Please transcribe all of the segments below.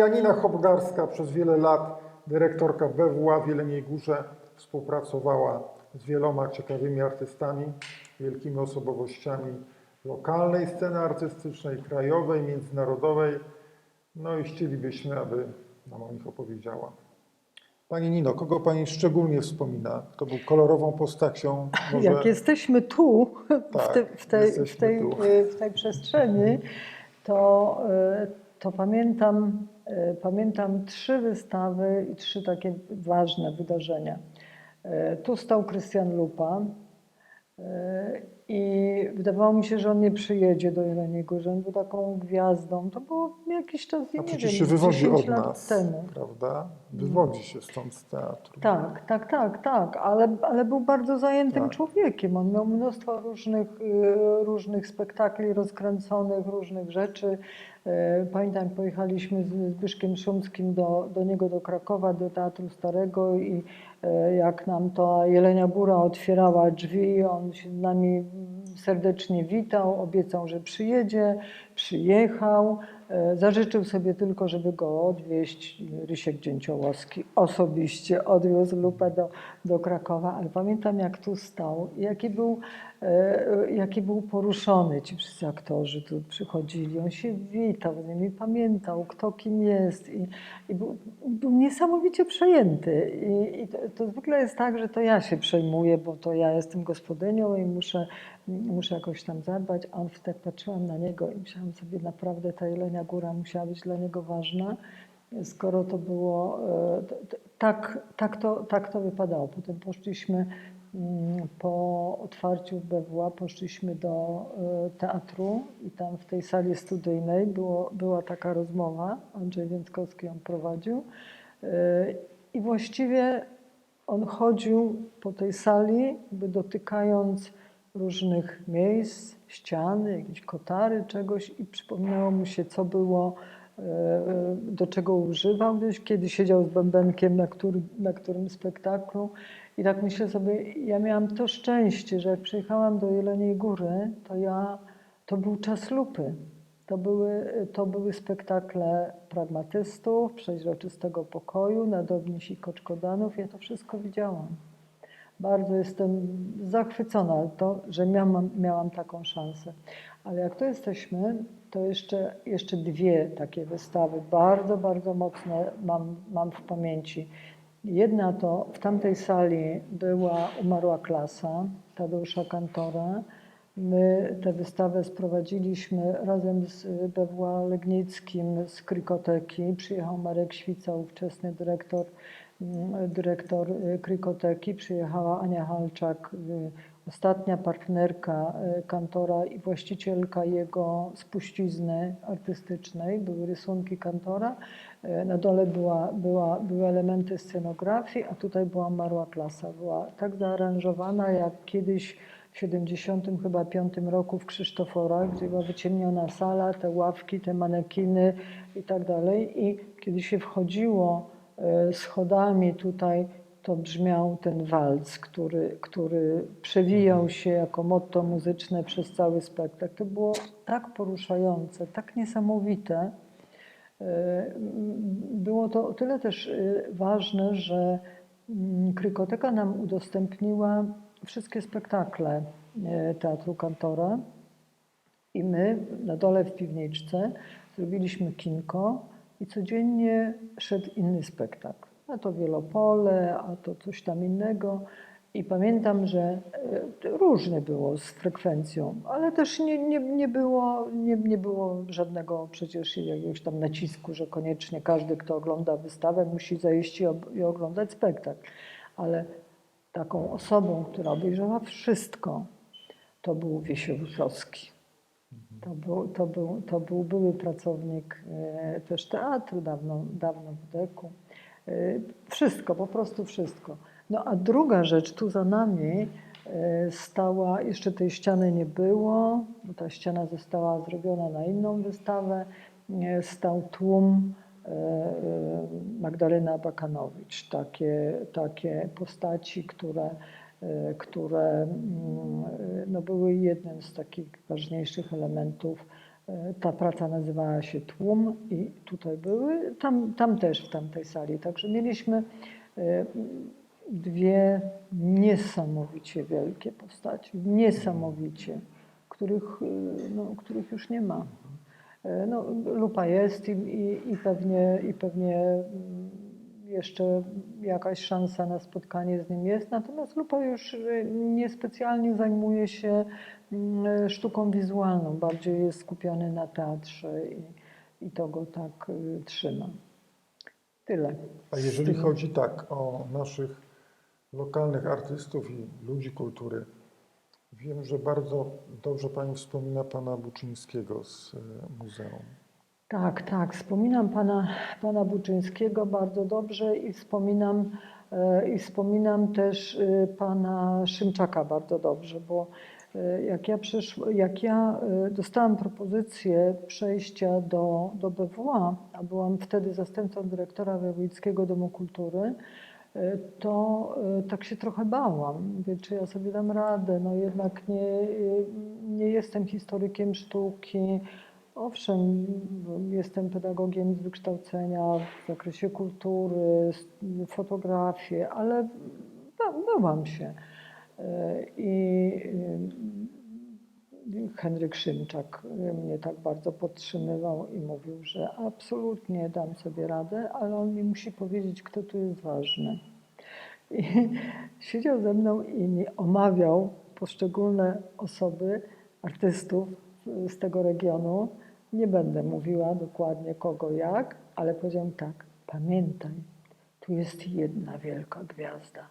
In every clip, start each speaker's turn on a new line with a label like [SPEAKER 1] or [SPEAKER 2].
[SPEAKER 1] Janina Hopgarska przez wiele lat, dyrektorka BWA w Jeleniej Górze, współpracowała z wieloma ciekawymi artystami, wielkimi osobowościami lokalnej sceny artystycznej, krajowej, międzynarodowej. No i chcielibyśmy, aby nam o nich opowiedziała. Pani Nino, kogo Pani szczególnie wspomina? Kto był kolorową postacią? Może...
[SPEAKER 2] Jak jesteśmy tu, w,
[SPEAKER 1] Tak,
[SPEAKER 2] te, w, tej, w, tej, w tej przestrzeni, to, y, to pamiętam, y, pamiętam trzy wystawy i trzy takie ważne wydarzenia. Y, Tu stał Krystian Lupa y, i wydawało mi się, że on nie przyjedzie do Jeleniej Górze. On był taką gwiazdą. To było jakiś czas, ja
[SPEAKER 1] A
[SPEAKER 2] nie wiem,
[SPEAKER 1] się wywodzi
[SPEAKER 2] 10
[SPEAKER 1] od nas,
[SPEAKER 2] temu.
[SPEAKER 1] prawda? Wywodzi się stąd z teatru.
[SPEAKER 2] Tak, tak, tak, tak, ale, ale był bardzo zajętym
[SPEAKER 1] Tak.
[SPEAKER 2] człowiekiem. On miał mnóstwo różnych, y, różnych spektakli rozkręconych, różnych rzeczy. Y, Pamiętam, pojechaliśmy z Zbyszkiem Szumskim do, do niego do Krakowa, do Teatru Starego i y, jak nam to Jelenia Góra otwierała drzwi, on się z nami serdecznie witał, obiecał, że przyjedzie, przyjechał. E, Zażyczył sobie tylko, żeby go odwieźć. Rysiek Dzięciołowski osobiście odwiózł lupę do, do Krakowa, ale pamiętam jak tu stał, jaki był, e, jaki był poruszony. Ci wszyscy aktorzy tu przychodzili, on się witał z nimi, pamiętał kto kim jest i, i był, był niesamowicie przejęty. I, i to, to zwykle jest tak, że to ja się przejmuję, bo to ja jestem gospodynią i muszę, muszę jakoś tam zadbać, a on tak patrzyłam na niego i myślałam sobie, naprawdę ta Jelenia Góra musiała być dla niego ważna, skoro to było, e, tak, tak, to, tak to wypadało. Potem poszliśmy mm, po otwarciu BWA, poszliśmy do e, teatru i tam w tej sali studyjnej było, była taka rozmowa, Andrzej Więckowski ją prowadził e, i właściwie on chodził po tej sali, jakby dotykając różnych miejsc, ściany, jakieś kotary, czegoś i przypomniało mu się, co było, do czego używał gdzieś, kiedy siedział z bębenkiem na, który, na którym spektaklu. I tak myślę sobie, ja miałam to szczęście, że jak przyjechałam do Jeleniej Góry, to ja, to był czas lupy. To były, to były spektakle pragmatystów, przeźroczystego pokoju, nadobniś i koczkodanów. Ja to wszystko widziałam. Bardzo jestem zachwycona to, że miałam, miałam taką szansę. Ale jak tu jesteśmy, to jeszcze, jeszcze dwie takie wystawy, bardzo, bardzo mocne mam, mam w pamięci. Jedna to w tamtej sali była Umarła klasa Tadeusza Kantora. My tę wystawę sprowadziliśmy razem z BWA Legnickim z Krykoteki. Przyjechał Marek Świca, ówczesny dyrektor, mm, dyrektor y, Krykoteki. Przyjechała Ania Halczak, y, ostatnia partnerka y, Kantora i właścicielka jego spuścizny artystycznej. Były rysunki Kantora. Y, Na dole była, była, były elementy scenografii, a tutaj była marła klasa. Była tak zaaranżowana, jak kiedyś w 70 chyba roku w Krzysztoforach, gdzie była wyciemniona sala, te ławki, te manekiny i tak dalej. I kiedy się wchodziło e, schodami tutaj, to brzmiał ten walc, który, który przewijał się jako motto muzyczne przez cały spektakl. To było tak poruszające, tak niesamowite. E, Było to o tyle też e, ważne, że mm, Krykoteka nam udostępniła wszystkie spektakle e, Teatru Kantora i my na dole w piwniczce zrobiliśmy kinko i codziennie szedł inny spektakl. A to Wielopole, a to coś tam innego. I pamiętam, że e, różnie było z frekwencją, ale też nie, nie, nie, było, nie, nie było żadnego przecież jakiegoś tam nacisku, że koniecznie każdy, kto ogląda wystawę, musi zajść i, oglądać spektakl. Ale taką osobą, która obejrzała wszystko, to był Wiesiewicowski. To był, to, był, to był były pracownik e, też teatru, dawno, dawno w deku. E, Wszystko, po prostu wszystko. No a druga rzecz, tu za nami e, stała, jeszcze tej ściany nie było, bo ta ściana została zrobiona na inną wystawę, e, stał tłum Magdalena Bakanowicz, takie, takie postaci, które, które mm, no były jednym z takich ważniejszych elementów Ta praca nazywała się Tłum i tutaj były, tam, tam też w tamtej sali. Także mieliśmy e, dwie niesamowicie wielkie postaci, niesamowicie, których, e, no, których już nie ma. E, No, lupa jest i, i, i, pewnie, i pewnie jeszcze jakaś szansa na spotkanie z nim jest, natomiast lupa już e, niespecjalnie zajmuje się mm, sztuką wizualną, bardziej jest skupiony na teatrze i, i to go tak y, trzyma. Tyle.
[SPEAKER 1] A jeżeli chodzi tak o naszych lokalnych artystów i ludzi kultury, wiem, że bardzo dobrze Pani wspomina Pana Buczyńskiego z muzeum.
[SPEAKER 2] Tak, tak. Wspominam pana, pana Buczyńskiego bardzo dobrze i wspominam, e, i wspominam też e, pana Szymczaka bardzo dobrze, bo e, jak ja, przyszł, jak ja dostałam propozycję przejścia do, do BWA, a byłam wtedy zastępcą dyrektora Wojewódzkiego Domu Kultury, to tak się trochę bałam. Mówię, czy ja sobie dam radę? No jednak nie, nie jestem historykiem sztuki. Owszem, jestem pedagogiem z wykształcenia w zakresie kultury, fotografię, ale ba- bałam się. I Henryk Szymczak mnie tak bardzo podtrzymywał i mówił, że absolutnie dam sobie radę, ale on mi musi powiedzieć, kto tu jest ważny. I siedział ze mną i mi omawiał poszczególne osoby, artystów z tego regionu. Nie będę mówiła dokładnie kogo jak, ale powiedział mi tak, pamiętaj, tu jest jedna wielka gwiazda,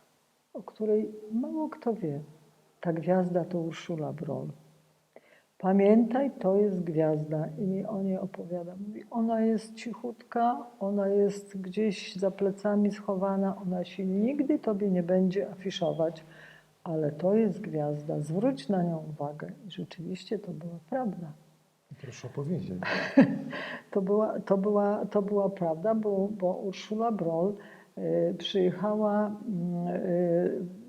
[SPEAKER 2] o której mało kto wie. Ta gwiazda to Urszula Broll. Pamiętaj, to jest gwiazda i mi o niej opowiada. Mówi, ona jest cichutka, ona jest gdzieś za plecami schowana, ona się nigdy tobie nie będzie afiszować, ale to jest gwiazda, zwróć na nią uwagę. I rzeczywiście to była prawda.
[SPEAKER 1] Proszę opowiedzieć.
[SPEAKER 2] To była, to była, to była prawda, bo, bo Urszula Broll y, przyjechała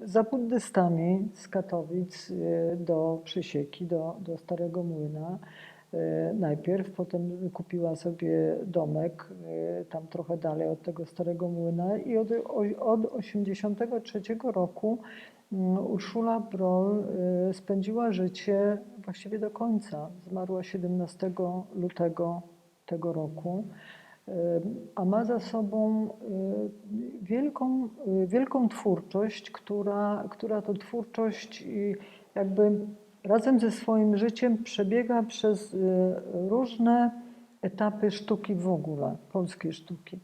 [SPEAKER 2] y, za buddystami z Katowic y, do Przysieki, do, do Starego Młyna. Y, Najpierw, potem kupiła sobie domek y, tam trochę dalej od tego Starego Młyna i od, od 83 roku Urszula Broll y, spędziła życie właściwie do końca. Zmarła 17 lutego tego roku, y, a ma za sobą y, wielką, wielką twórczość, która, która to twórczość jakby razem ze swoim życiem przebiega przez różne etapy sztuki w ogóle, polskiej sztuki.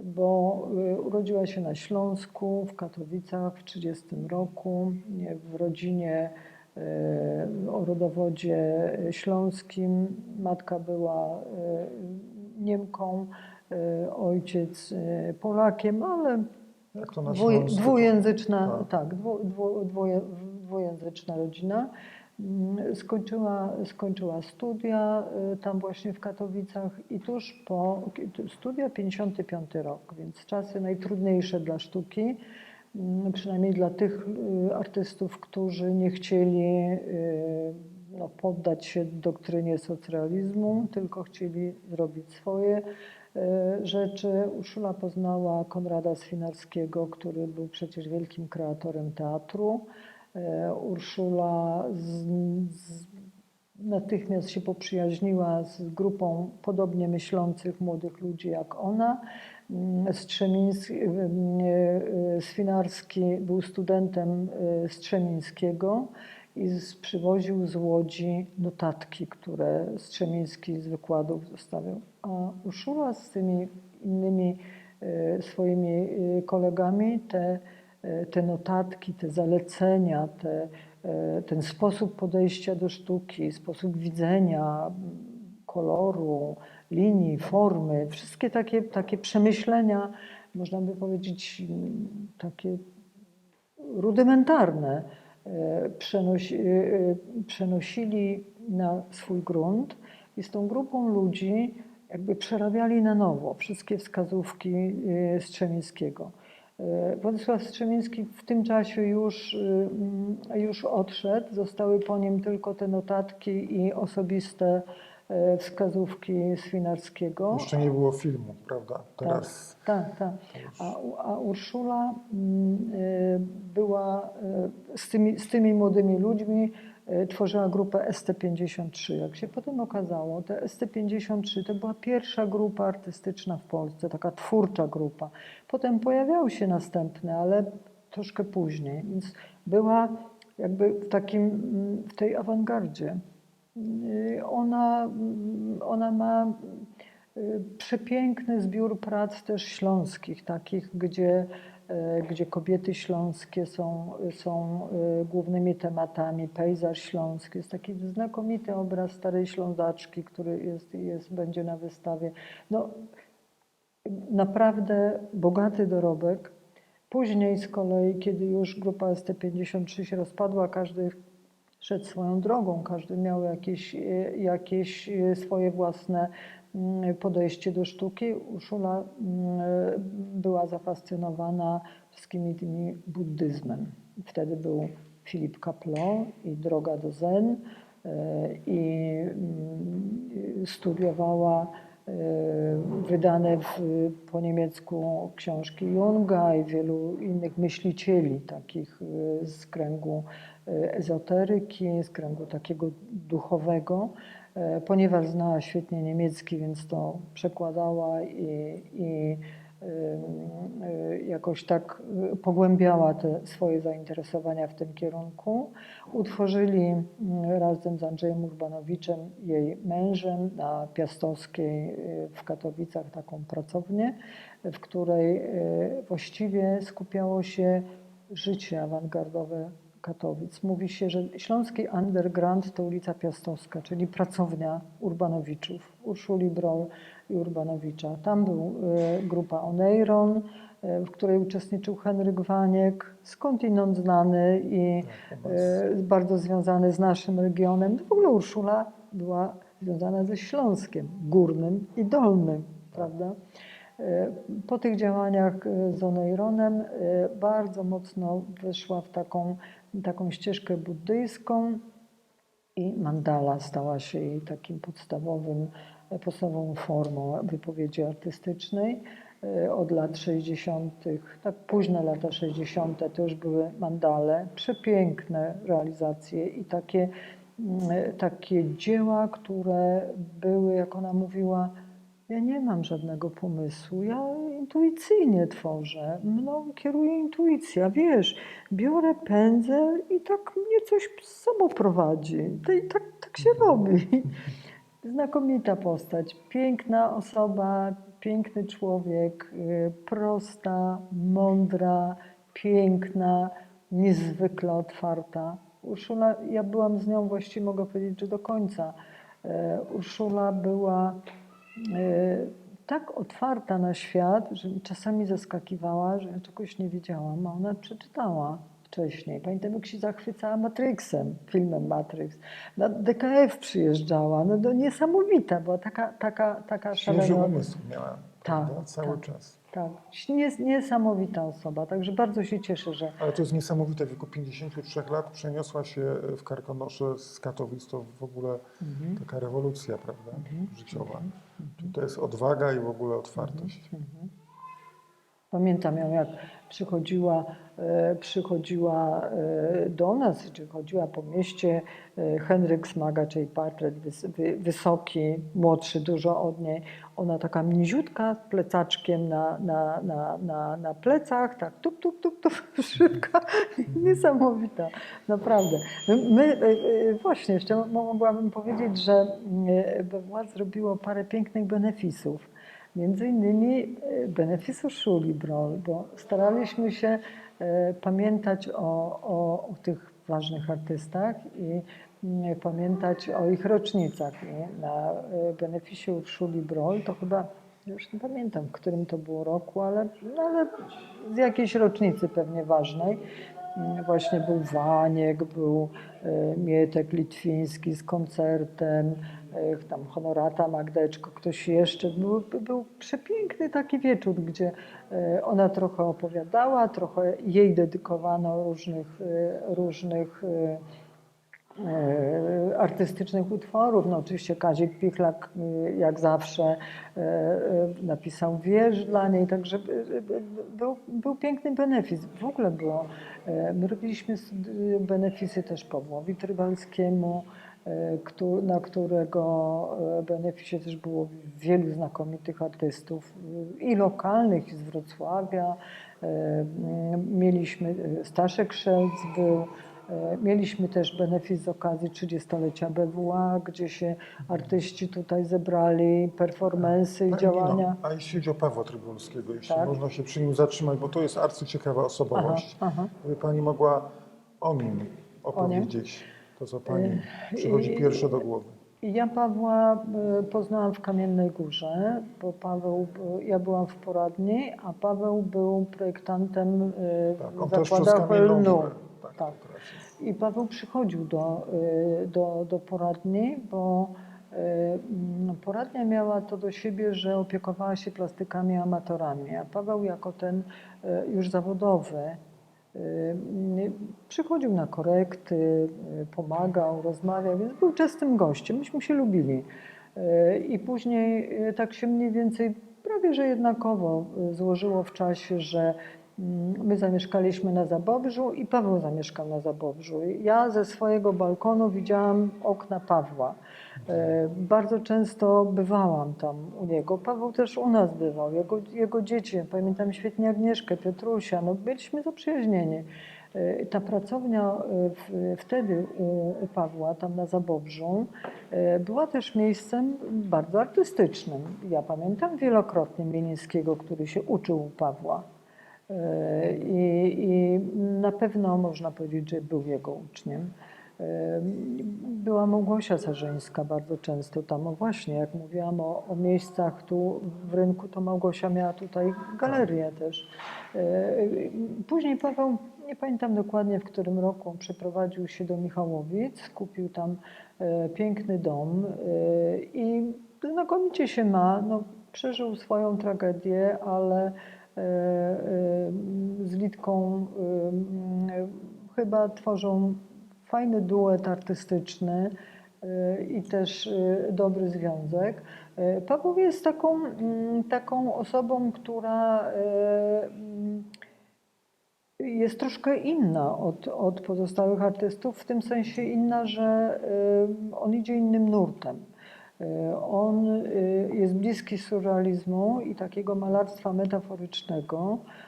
[SPEAKER 2] Bo y, urodziła się na Śląsku, w Katowicach w 30 roku, w rodzinie y, o rodowodzie śląskim. Matka była y, Niemką, ojciec Polakiem, ale dwujęzyczna,
[SPEAKER 1] Tak.
[SPEAKER 2] dwu, dwu, dwuje, dwujęzyczna rodzina. Mm, Skończyła, skończyła studia y, tam właśnie w Katowicach i tuż po studia 55 rok, więc czasy najtrudniejsze dla sztuki, mm, przynajmniej dla tych y, artystów, którzy nie chcieli y, no, poddać się doktrynie socrealizmu, tylko chcieli zrobić swoje rzeczy. Urszula poznała Konrada Swinarskiego, który był przecież wielkim kreatorem teatru. E, Urszula z, z, natychmiast się poprzyjaźniła z grupą podobnie myślących młodych ludzi jak ona. Mm, Strzemiński, e, e, Swinarski był studentem Strzemińskiego i przywoził z Łodzi notatki, które Strzemiński z wykładów zostawiał. A Urszula z tymi innymi swoimi kolegami te, te notatki, te zalecenia, te, e, ten sposób podejścia do sztuki, sposób widzenia koloru, linii, formy, wszystkie takie, takie przemyślenia, można by powiedzieć, takie rudymentarne e, przenosi, e, e, przenosili na swój grunt i z tą grupą ludzi jakby przerabiali na nowo wszystkie wskazówki e, Strzemińskiego. E, Władysław Strzemiński w tym czasie już, e, mm, już odszedł, zostały po nim tylko te notatki i osobiste e, wskazówki Swinarskiego.
[SPEAKER 1] Jeszcze nie było filmu, prawda? Teraz
[SPEAKER 2] Tak, tak. A, a Urszula mm, y, była y, z tymi, z tymi młodymi ludźmi, y, tworzyła grupę ST53. Jak się potem okazało, te ST53 to była pierwsza grupa artystyczna w Polsce, taka twórcza grupa. Potem pojawiały się następne, ale troszkę później, więc była jakby w takim, w tej awangardzie. Y, Ona, mm, ona ma y, przepiękny zbiór prac też śląskich, takich, gdzie, gdzie kobiety śląskie są, są e, głównymi tematami, pejzaż śląski. Jest taki znakomity obraz starej ślązaczki, który jest, jest, będzie na wystawie. No, naprawdę bogaty dorobek. Później z kolei, kiedy już grupa ST53 się rozpadła, każdy szedł swoją drogą, każdy miał jakieś, e, jakieś e, swoje własne podejście do sztuki. Urszula mm, była zafascynowana wszystkimi tymi buddyzmem. Wtedy był Filip Kaplo i Droga do Zen e, i mm, studiowała e, wydane w, po niemiecku książki Junga i wielu innych myślicieli takich e, z kręgu ezoteryki, z kręgu takiego duchowego. E, Ponieważ znała świetnie niemiecki, więc to przekładała i, i ym, y, jakoś tak pogłębiała te swoje zainteresowania w tym kierunku. Utworzyli razem z Andrzejem Urbanowiczem, jej mężem, na Piastowskiej w Katowicach taką pracownię, w której właściwie skupiało się życie awangardowe Katowic. Mówi się, że śląski underground to ulica Piastowska, czyli pracownia Urbanowiczów, Urszuli Brol i Urbanowicza. Tam był e, grupa Oneiron, e, w której uczestniczył Henryk Waniek, skądinąd znany i
[SPEAKER 1] Tak,
[SPEAKER 2] e, bardzo związany z naszym regionem. W ogóle Urszula była związana ze Śląskiem, górnym i dolnym, prawda? Po tych działaniach z Oneironem bardzo mocno wyszła w taką, taką ścieżkę buddyjską i mandala stała się jej takim podstawowym, e, podstawową formą wypowiedzi artystycznej. E, Od lat 60., tak późne lata 60., to już były mandale, przepiękne realizacje i takie, mm, takie dzieła, które były, jak ona mówiła, ja nie mam żadnego pomysłu, ja intuicyjnie tworzę, mną kieruje intuicja, wiesz, biorę pędzel i tak mnie coś samo prowadzi. I tak, tak się robi. Znakomita postać, piękna osoba, piękny człowiek, y, prosta, mądra, piękna, niezwykle otwarta. Urszula, ja byłam z nią właściwie, mogę powiedzieć, że do końca. E, Urszula była tak otwarta na świat, że mi czasami zaskakiwała, że ja czegoś nie wiedziałam, a ona przeczytała wcześniej. Pamiętam, jak się zachwycała Matrixem, filmem Matrix. Na DKF przyjeżdżała, no to niesamowita, była taka, taka, taka
[SPEAKER 1] Świeży
[SPEAKER 2] szalona.
[SPEAKER 1] umysł miała,
[SPEAKER 2] Tak?
[SPEAKER 1] Cały
[SPEAKER 2] tak.
[SPEAKER 1] czas.
[SPEAKER 2] Tak, nies, niesamowita osoba, także bardzo się cieszę, że
[SPEAKER 1] Ale to jest niesamowite, w wieku 53 lat przeniosła się w Karkonosze z Katowic, to w ogóle
[SPEAKER 2] Mhm.
[SPEAKER 1] taka rewolucja, prawda, życiowa. Czyli to jest odwaga i w ogóle otwartość.
[SPEAKER 2] Pamiętam ją, jak przychodziła, e, przychodziła e, do nas, czy chodziła po mieście. e, Henryk Smaga, czyli portret wys, wy, wysoki, młodszy dużo od niej. Ona taka mniziutka z plecaczkiem na, na, na, na, na plecach, tak tup, tup, tup, tup, szybka, niesamowita, naprawdę. My, właśnie, jeszcze mo- mogłabym powiedzieć, że e, BWA zrobiło parę pięknych benefisów. Między innymi e, benefisu Szuli Brol, bo staraliśmy się e, pamiętać o, o, o tych ważnych artystach i mm, pamiętać o ich rocznicach. Na e, beneficie Szuli Brol to chyba, już nie pamiętam w którym to było roku, ale, no ale z jakiejś rocznicy pewnie ważnej. Mm, Właśnie był Waniek, był Mietek Litwiński z koncertem, tam Honorata Magdeczko, ktoś jeszcze. Był, był przepiękny taki wieczór, gdzie e, ona trochę opowiadała, trochę jej dedykowano różnych, e, różnych e, artystycznych utworów. No oczywiście Kazik Pichlak jak zawsze napisał wiersz dla niej, także był, był piękny benefis. W ogóle było, my robiliśmy benefisy też Pawłowi Trybalskiemu, na którego e, beneficie też było wielu znakomitych artystów e, i lokalnych, i z Wrocławia. E, Mieliśmy, e, Staszek Szelc był, e, mieliśmy też benefis z okazji 30-lecia BWA, gdzie się artyści tutaj zebrali, performensy i
[SPEAKER 1] Pani
[SPEAKER 2] działania.
[SPEAKER 1] Nino, a jeśli chodzi o Pawła Trybulskiego, jeśli
[SPEAKER 2] Tak.
[SPEAKER 1] można się przy nim zatrzymać, bo to jest arcyciekawa osobowość.
[SPEAKER 2] Aha, aha.
[SPEAKER 1] Gdyby Pani mogła o nim opowiedzieć, to co Pani
[SPEAKER 2] E,
[SPEAKER 1] przychodzi pierwsze do głowy.
[SPEAKER 2] Ja Pawła e, poznałam w Kamiennej Górze, bo Paweł, był- ja byłam w poradni, a Paweł był projektantem e,
[SPEAKER 1] Tak, on
[SPEAKER 2] zakładach Lnu.
[SPEAKER 1] Tak,
[SPEAKER 2] Tak.
[SPEAKER 1] tak. racja.
[SPEAKER 2] I Paweł przychodził do, do, do poradni, bo mm, poradnia miała to do siebie, że opiekowała się plastykami amatorami, a Paweł jako ten już zawodowy przychodził na korekty, y, pomagał, rozmawiał, więc był częstym gościem. Myśmy się lubili. Y, I później y, tak się mniej więcej prawie że jednakowo y, złożyło w czasie, że mm, my zamieszkaliśmy na Zabobrzu i Paweł zamieszkał na Zabobrzu. Ja ze swojego balkonu widziałam okna Pawła. E, Bardzo często bywałam tam u niego. Paweł też u nas bywał, jego, jego dzieci. Pamiętam świetnie Agnieszkę, Piotrusia. No, byliśmy zaprzyjaźnieni. E, Ta pracownia e, w, wtedy u, u Pawła, tam na Zabobrzu, była też miejscem bardzo artystycznym. Ja pamiętam wielokrotnie Mielińskiego, który się uczył u Pawła. I, I na pewno można powiedzieć, że był jego uczniem. Była Małgosia Sarzyńska bardzo często tam. O właśnie, jak mówiłam o, o miejscach tu w rynku, to Małgosia miała tutaj galerię też. E, Później Paweł, nie pamiętam dokładnie w którym roku, przeprowadził się do Michałowic, kupił tam e, piękny dom e, i znakomicie się ma. No, przeżył swoją tragedię, ale z Litką chyba tworzą fajny duet artystyczny e, i też e, dobry związek. E, Paweł jest taką, mm, taką osobą, która mm, jest troszkę inna od, od pozostałych artystów, w tym sensie inna, że y, on idzie innym nurtem. Y, On y, jest bliski surrealizmu i takiego malarstwa metaforycznego, y,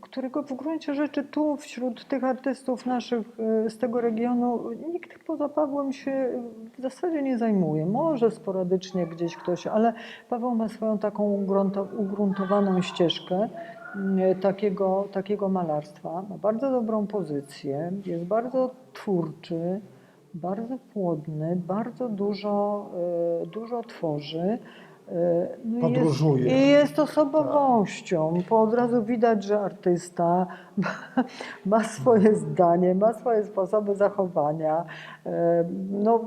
[SPEAKER 2] którego w gruncie rzeczy tu wśród tych artystów naszych y, z tego regionu nikt poza Pawłem się w zasadzie nie zajmuje. Może sporadycznie gdzieś ktoś, ale Paweł ma swoją taką ugrunto- ugruntowaną ścieżkę mm, takiego, takiego malarstwa. Ma bardzo dobrą pozycję, jest bardzo twórczy, bardzo płodny, bardzo dużo, dużo tworzy. E, No
[SPEAKER 1] Podróżuje.
[SPEAKER 2] Jest, I jest osobowością, bo od razu widać, że artysta ma, ma swoje zdanie, ma swoje sposoby zachowania. E, No,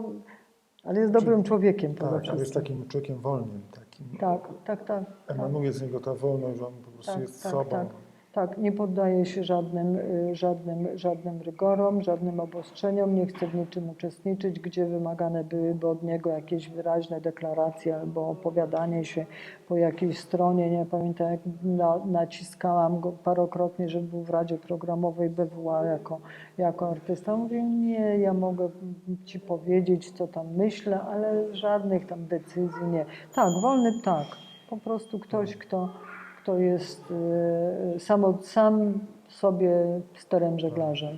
[SPEAKER 2] ale jest dobrym człowiekiem poza
[SPEAKER 1] Tak, ale jest takim człowiekiem wolnym, takim.
[SPEAKER 2] Tak, tak, tak. tak.
[SPEAKER 1] Emanuje z niego ta wolność, że on po prostu
[SPEAKER 2] Tak,
[SPEAKER 1] jest
[SPEAKER 2] tak,
[SPEAKER 1] sobą.
[SPEAKER 2] tak. Tak, nie poddaje się żadnym, y, żadnym, żadnym rygorom, żadnym obostrzeniom, nie chce w niczym uczestniczyć, gdzie wymagane byłyby od niego jakieś wyraźne deklaracje albo opowiadanie się po jakiejś stronie. Nie pamiętam, jak na, naciskałam go parokrotnie, żeby był w Radzie Programowej BWA jako, jako artysta. Mówię, nie, ja mogę ci powiedzieć, co tam myślę, ale żadnych tam decyzji nie. Tak, wolny ptak. Po prostu ktoś, kto kto jest y, samo, sam sobie sterem żeglarzem.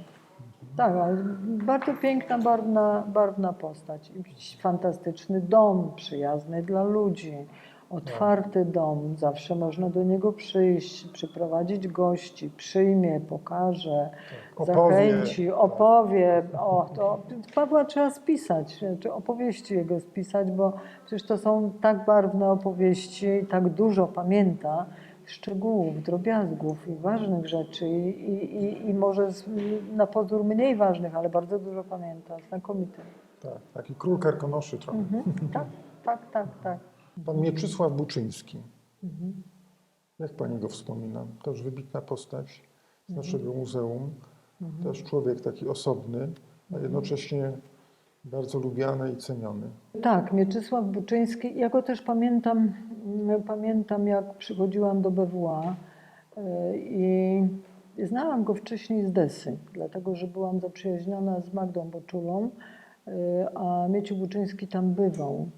[SPEAKER 2] Tak, ale bardzo piękna, barwna, barwna postać. Fantastyczny dom, przyjazny dla ludzi. Otwarty dom, zawsze można do niego przyjść, przyprowadzić gości, przyjmie, pokaże,
[SPEAKER 1] opowie.
[SPEAKER 2] zachęci, opowie. O, to Pawła trzeba spisać, czy opowieści jego spisać, bo przecież to są tak barwne opowieści i tak dużo pamięta szczegółów, drobiazgów i ważnych rzeczy i, i, i, może z, na pozór mniej ważnych, ale bardzo dużo pamięta. Znakomity.
[SPEAKER 1] Tak, taki król karkonoszy trochę.
[SPEAKER 2] Mhm. Tak, tak, tak, tak.
[SPEAKER 1] Pan Mieczysław Buczyński.
[SPEAKER 2] Mhm.
[SPEAKER 1] Jak Pani go wspomina? Też wybitna postać z
[SPEAKER 2] Mhm.
[SPEAKER 1] naszego muzeum. Też człowiek taki osobny, a jednocześnie bardzo lubiany i ceniony.
[SPEAKER 2] Tak, Mieczysław Buczyński. Ja go też pamiętam, mm, pamiętam jak przychodziłam do BWA y, i znałam go wcześniej z Desy, dlatego że byłam zaprzyjaźniona z Magdą Boczulą, y, a Mieciu Buczyński tam bywał.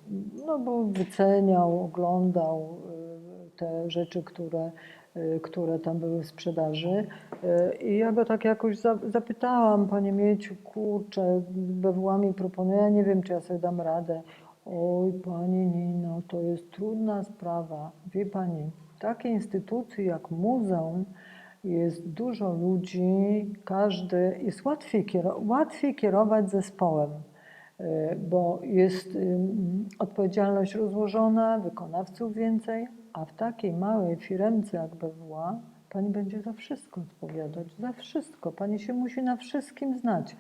[SPEAKER 2] No bo wyceniał, oglądał y, te rzeczy, które, które tam były w sprzedaży. Y, I ja go tak jakoś za- zapytałam, panie Mieciu, kurczę, BWA mi proponuje, ja nie wiem, czy ja sobie dam radę. Oj, pani Nino, to jest trudna sprawa. Wie pani, w takiej instytucji jak muzeum jest dużo ludzi, każdy, jest łatwiej, łatwiej kierować zespołem, y, bo jest odpowiedzialność rozłożona, wykonawców więcej, a w takiej małej firmce jak BWA pani będzie za wszystko odpowiadać, za wszystko. Pani się musi na wszystkim znać.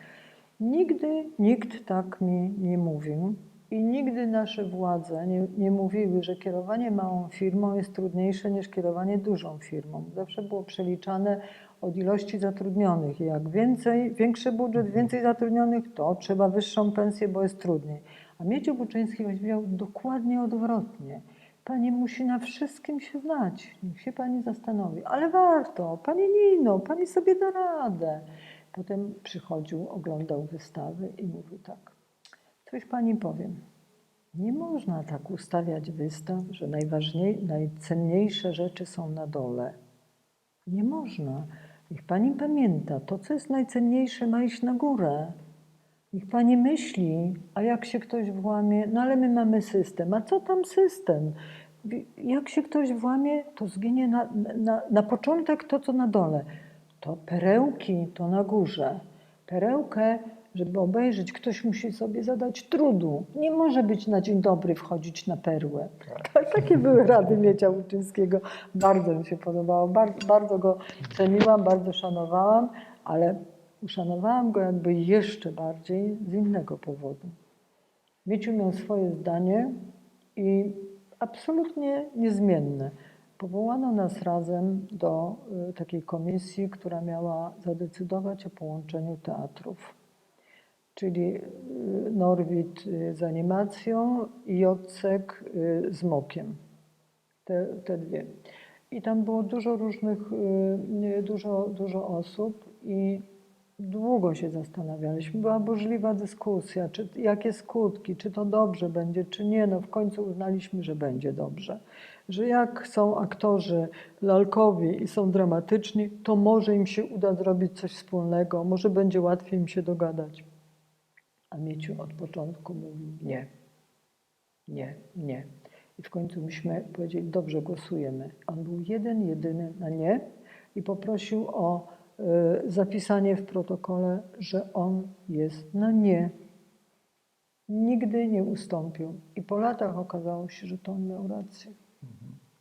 [SPEAKER 2] Nigdy nikt tak mi nie mówił i nigdy nasze władze nie, nie mówiły, że kierowanie małą firmą jest trudniejsze niż kierowanie dużą firmą. Zawsze było przeliczane od ilości zatrudnionych. Jak więcej, większy budżet, więcej zatrudnionych, to trzeba wyższą pensję, bo jest trudniej. A Mieciu Buczyński powiedział dokładnie odwrotnie. Pani musi na wszystkim się znać. Niech się pani zastanowi. Ale warto. Pani Nino, pani sobie da radę. Potem przychodził, oglądał wystawy i mówił tak. Coś pani powiem. Nie można tak ustawiać wystaw, że najważniej, najcenniejsze rzeczy są na dole. Nie można. Niech pani pamięta, to co jest najcenniejsze ma iść na górę. Niech pani myśli, a jak się ktoś włamie, no ale my mamy system, a co tam system? Jak się ktoś włamie, to zginie na, na, na początek to, co na dole. To perełki to na górze. Perełkę, żeby obejrzeć, ktoś musi sobie zadać trudu. Nie może być na dzień dobry wchodzić na perłę. Tak, takie były rady Miecia Łuczyńskiego. Bardzo mi się podobało, bardzo, bardzo go ceniłam, bardzo szanowałam, ale uszanowałam go jakby jeszcze bardziej z innego powodu. Mieciu miał swoje zdanie i absolutnie niezmienne. Powołano nas razem do y, takiej komisji, która miała zadecydować o połączeniu teatrów. Czyli y, Norwid y, z animacją i Jocek z Mokiem. Te, te dwie. I tam było dużo różnych, dużo, dużo osób i długo się zastanawialiśmy. Była burzliwa dyskusja, czy, jakie skutki, czy to dobrze będzie, czy nie. No w końcu uznaliśmy, że będzie dobrze. Że jak są aktorzy lalkowi i są dramatyczni, to może im się uda zrobić coś wspólnego, może będzie łatwiej im się dogadać. A Mieciu od początku mówił nie, nie, nie. I w końcu myśmy powiedzieli, dobrze, głosujemy. On był jeden, jedyny na nie i poprosił o zapisanie w protokole, że on jest na nie. Nigdy nie ustąpił. I po latach okazało się, że to on miał rację.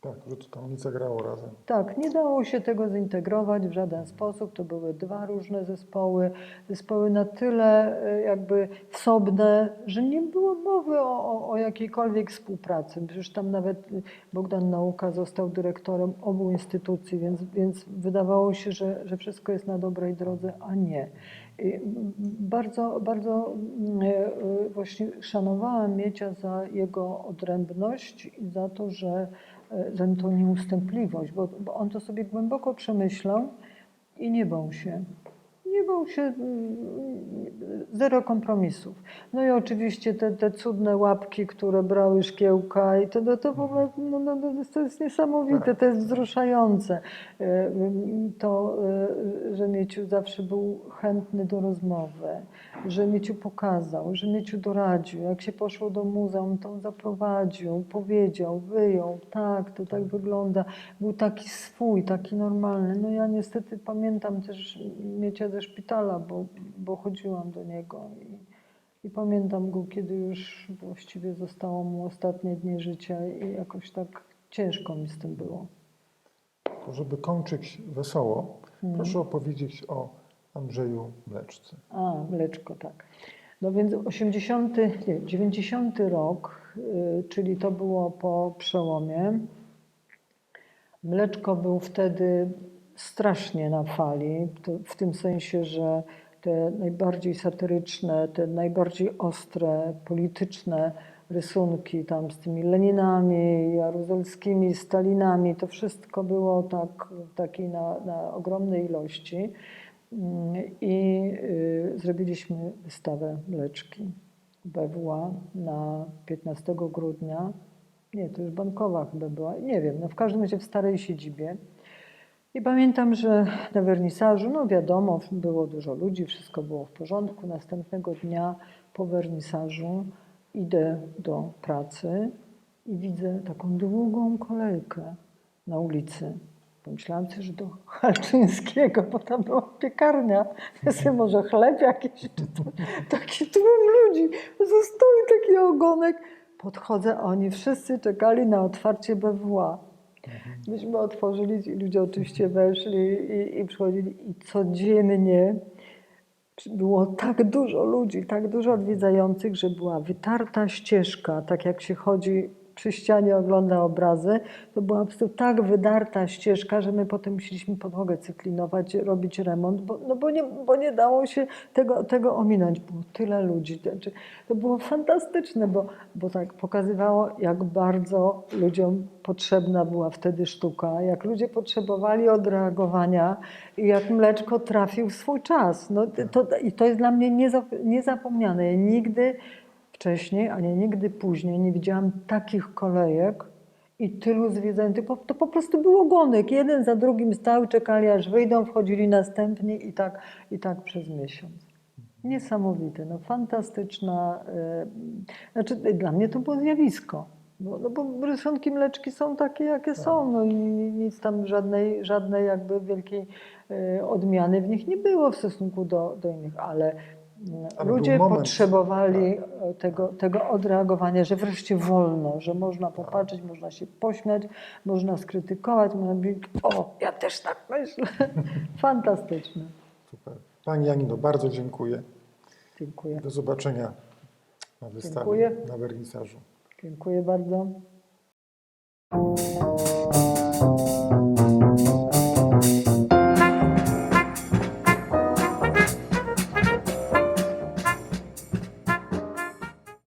[SPEAKER 1] Tak, że tam nie zagrało razem.
[SPEAKER 2] Tak, nie dało się tego zintegrować w żaden sposób. To były dwa różne zespoły, zespoły na tyle e, jakby wsobne, że nie było mowy o, o, jakiejkolwiek współpracy. Przecież tam nawet Bogdan Nauka został dyrektorem obu instytucji, więc, więc wydawało się, że, że wszystko jest na dobrej drodze, a nie. Bardzo, bardzo mm, e, właśnie szanowałam Miecia za jego odrębność i za to, że za tą nieustępliwość, bo, bo on to sobie głęboko przemyślał i nie bał się. Nie bał się, mm, zero kompromisów. No i oczywiście te, te cudne łapki, które brały szkiełka i to, no, to w ogóle no, no, no, to jest niesamowite, to jest wzruszające. E, To, e, że Mieciu zawsze był chętny do rozmowy, że Mieciu pokazał, że Mieciu doradził. Jak się poszło do muzeum, to on zaprowadził, powiedział, wyjął, tak, to tak wygląda. Był taki swój, taki normalny. No ja niestety pamiętam też Miecia ze szpitala, bo, bo chodziłam do niego i, i pamiętam go, kiedy już właściwie zostało mu ostatnie dni życia i jakoś tak ciężko mi z tym było.
[SPEAKER 1] To żeby kończyć wesoło, proszę opowiedzieć o Andrzeju Mleczce.
[SPEAKER 2] A, mleczko, tak. No więc 80, nie, 90 rok, y, czyli to było po przełomie. Mleczko był wtedy strasznie na fali, w tym sensie, że te najbardziej satyryczne, te najbardziej ostre, polityczne rysunki tam z tymi Leninami, Jaruzelskimi, Stalinami. To wszystko było tak, takiej na, na ogromnej ilości. I y, zrobiliśmy wystawę Mleczki BWA na 15 grudnia. Nie, to już bankowa chyba była, nie wiem, no w każdym razie w starej siedzibie. I pamiętam, że na wernisażu, no wiadomo, było dużo ludzi, wszystko było w porządku. Następnego dnia po wernisażu idę do pracy i widzę taką długą kolejkę na ulicy. Pomyślałam że do Halczyńskiego, bo tam była piekarnia. Sobie może chleb jakiś, czy to, taki tłum ludzi. Został taki ogonek. Podchodzę, oni wszyscy czekali na otwarcie BWA. Myśmy otworzyli, ludzie oczywiście weszli i, i przychodzili. I codziennie było tak dużo ludzi, tak dużo odwiedzających, że była wytarta ścieżka, tak jak się chodzi przy ścianie, ogląda obrazy, to była po prostu tak wydarta ścieżka, że my potem musieliśmy podłogę cyklinować, robić remont, bo, no bo, nie, bo nie dało się tego, tego ominąć. Było tyle ludzi. Znaczy, to było fantastyczne, bo, bo tak pokazywało, jak bardzo ludziom potrzebna była wtedy sztuka, jak ludzie potrzebowali odreagowania i jak mleczko trafił w swój czas. No, to, I to jest dla mnie nieza- niezapomniane. Ja nigdy wcześniej, ani nigdy później nie widziałam takich kolejek i tylu zwiedzań. To po, to po prostu był ogonek. Jeden za drugim stał, czekali aż wyjdą, wchodzili następni i tak, i tak przez miesiąc. Niesamowite, no fantastyczna. e, Znaczy, dla mnie to było zjawisko. Bo, no bo rysunki mleczki są takie, jakie są. No i nic tam, żadnej, żadnej jakby wielkiej e, odmiany w nich nie było w stosunku do, do innych, ale
[SPEAKER 1] Ale
[SPEAKER 2] ludzie
[SPEAKER 1] moment, tak.
[SPEAKER 2] potrzebowali e, tego, tego odreagowania, że wreszcie wolno, że można popatrzeć, można się pośmiać, można skrytykować, można powiedzieć, o, ja też tak myślę. Fantastyczne.
[SPEAKER 1] Super. Pani Janino, bardzo dziękuję.
[SPEAKER 2] Dziękuję.
[SPEAKER 1] Do zobaczenia na wystawie,
[SPEAKER 2] Dziękuję.
[SPEAKER 1] na wernisażu.
[SPEAKER 2] Dziękuję bardzo.